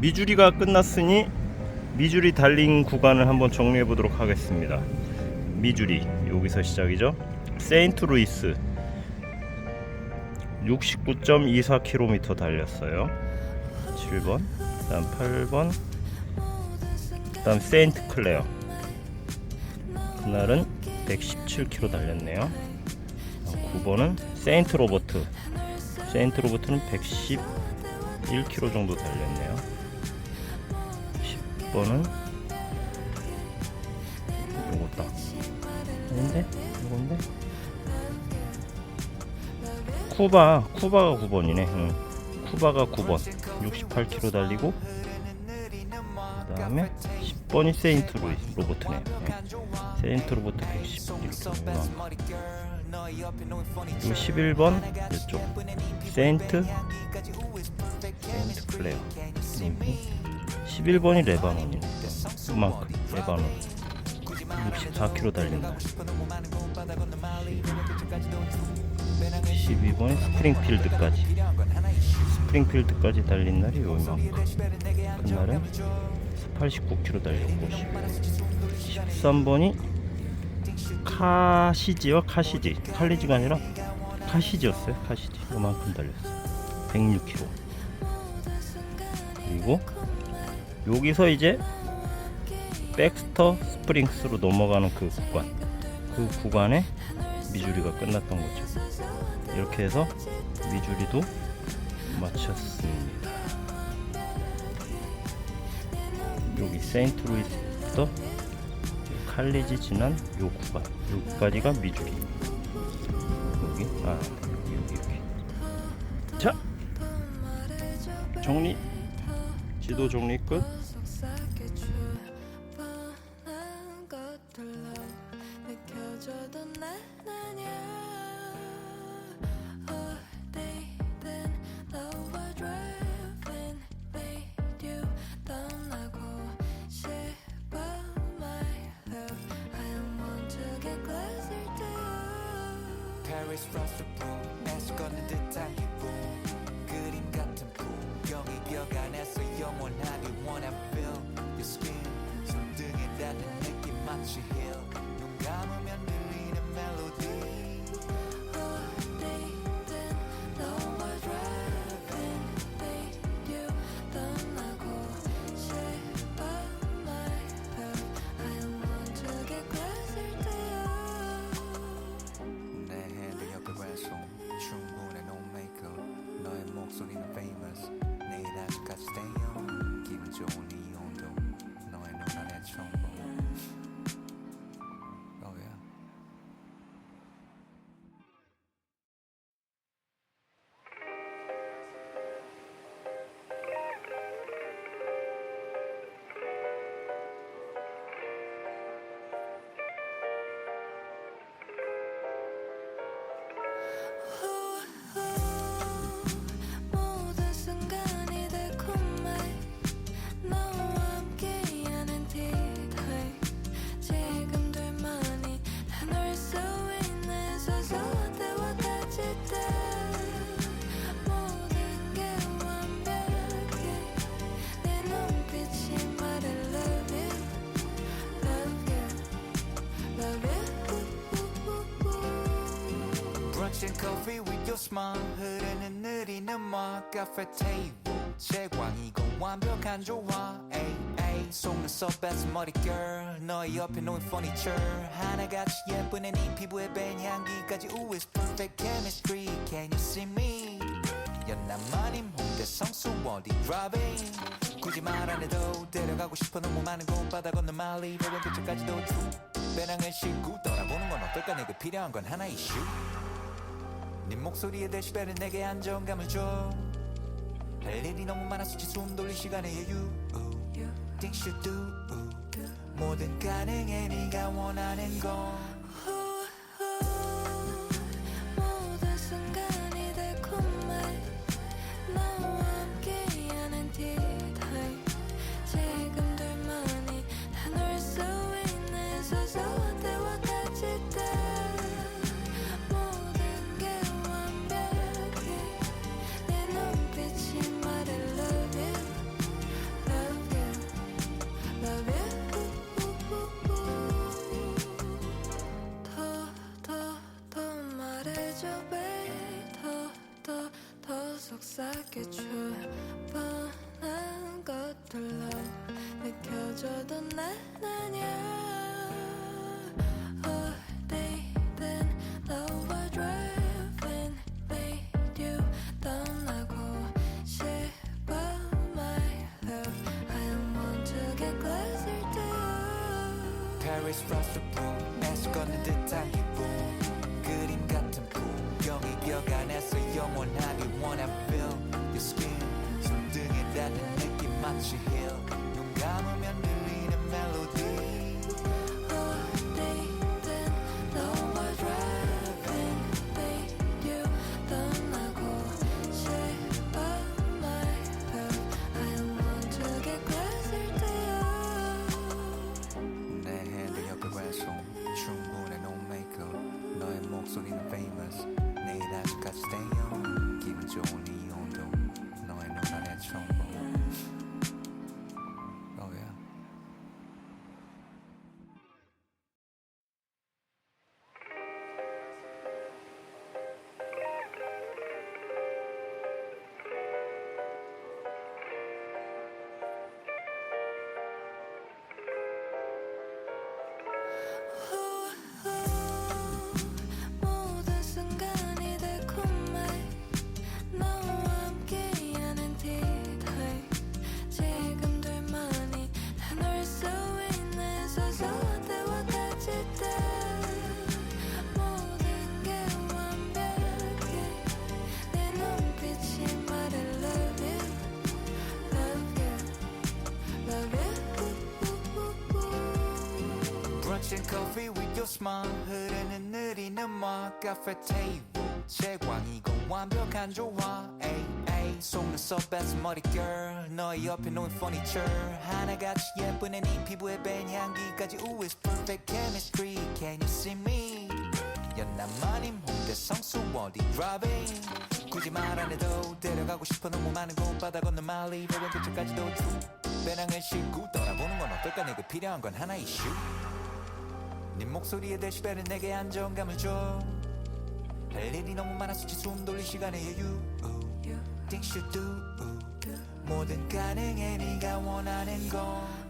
미주리가 끝났으니 미주리 달린 구간을 한번 정리해 보도록 하겠습니다. 미주리 여기서 시작이죠. 세인트 루이스 69.24km 달렸어요. 7번, 그다음 8번, 그다음 세인트 클레어. 그날은 117km 달렸네요. 9번은 세인트 로버트. 세인트 로버트는 111km 정도 달렸네요. 10번은 요거다. 아닌데? 이건데? 쿠바, 쿠바가 9번이네. 응. 쿠바가 9번. 68km 달리고 그 다음에 10번이 세인트 로이 로버트네요. 네. 세인트 로버트 111km. 그리고 11번 이쪽 세인트 세인트 클레어. 음. 11번이 레바논이네. 그만큼 레바논. 64km 달린다. 12번이 스프링필드까지. 스프링필드까지 달린 날이 요만큼. 그날은 89km 달렸고 13번이 카시지와 카시지 칼리지가 아니라 카시지였어요 카시지 요만큼 달렸어요 106km 그리고 여기서 이제 백스터 스프링스로 넘어가는 그 구간. 그 구간에 미주리가 끝났던 거죠. 이렇게 해서 미주리도 마쳤습니다. 여기 세인트 루이스부터 칼리지 지난 요 구간. 여기까지가 미주리. 여기 아 여기 여기. 자 정리 지도 정리 끝. 속삭여주는 것 소리 는 famous. 내일 아침까지 stay on. 기분 좋은 이 온도 너의 눈 안에 처음 Brunch and coffee with your smile. 흐르는 느리는 막 카페 테이블 제광이고 완벽한 조화. 에이 에이 속눈썹 뺏은 머리 girl. 너의 옆에 놓인 furniture. 하나같이 예쁜 애네 피부에 밴 향기까지 Ooh it's perfect chemistry? Can you see me? 연남만임 홍대 성수 어디 driving? 굳이 말 안 해도 데려가고 싶어 너무 많은 곳 바다 건너 말리 배변 근처까지도 true. 배낭을 싣고 떠나보는 건 어떨까? 내게 필요한 건 하나 이슈 네 목소리의 데시벨은 내게 안정감을 줘. 할 일이 너무 많아서 숨 돌릴 시간의 여유. Things you do. 뭐든 가능해 네가 원하는 건. 속삭여줘 뻔한 것들로 느껴져도 난 아냐 어디든 너와 driving radio 떠나고 싶어 my love I want to get closer to you Paris frostable 애써 걷는 듯한 기분 그림 같은 풍경이 기억 안에 she Brunch and coffee with your smile. 흐르는 느리는 막 카페 테이블 채광이고 완벽한 조화. 에이 에이 속눈썹 뺏은 머리 girl. 너의 옆에 놓인 furniture. 하나같이 예쁜 애네 피부에 밴 향기까지 Ooh it's perfect chemistry? Can you see me? 연남만인 홍대 성수 어디 driving 굳이 말 안 해도 데려가고 싶어 너무 많은 곳 바다 건너 말리 배변 근처까지도 true. 배낭을 싣고 떠나보는 건 어떨까? 내게 필요한 건 하나 이슈 네 목소리의 데시벨은 내게 안정감을 줘. 할 일이 너무 많아서 숨 돌릴 시간의 여유. Things you do. 뭐든 가능해 네가 원하는 건.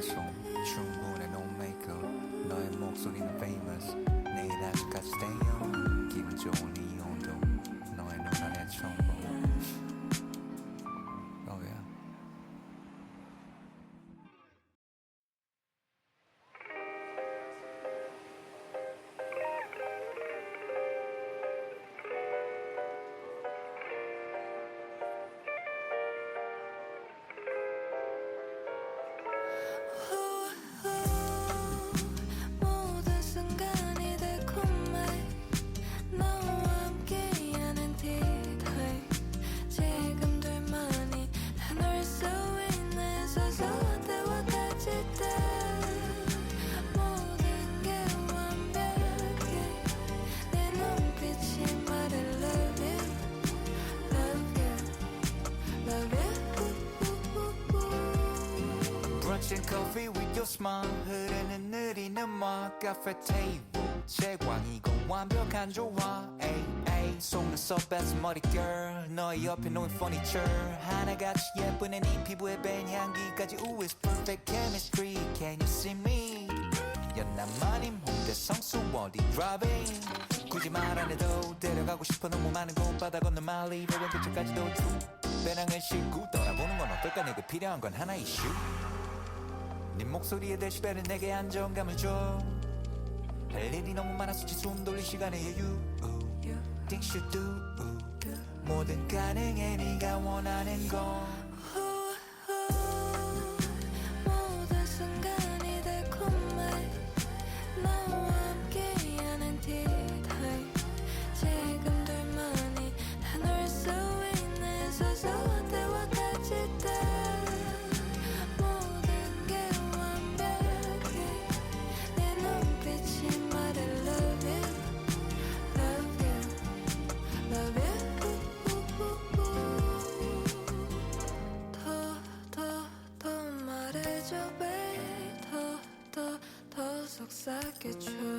왼손 충분해 no makeup 너의 목소리는 famous. 내일 아직까지 stay on. 기분 좋은 이온 커피 with your smile 흐르는 느리는 막 카페 테이블 제광이고 완벽한 조화 에이 속눈썹 뺏은 girl. 너의 옆에 놓인 furniture. 하나같이 예쁜 애네 피부에 밴 향기까지. Ooh it's perfect chemistry? Can you see me? 연남마님 홍대 성수 어디 driving 굳이 말 안 해도 데려가고 싶어 너무 많은 곳 바다 건너 말리 배변 근처까지도 true 배낭을 싣고 떠나보는 건 어떨까? 내게 필요한 건 하나 이슈. 네 목소리의 데시벨은 내게 안정감을 줘할 일이 너무 많아서 지숨 돌릴 시간의 여유 Things you do. 뭐든 가능해 네가 원하는 건 더, 더, 더 속삭여줘.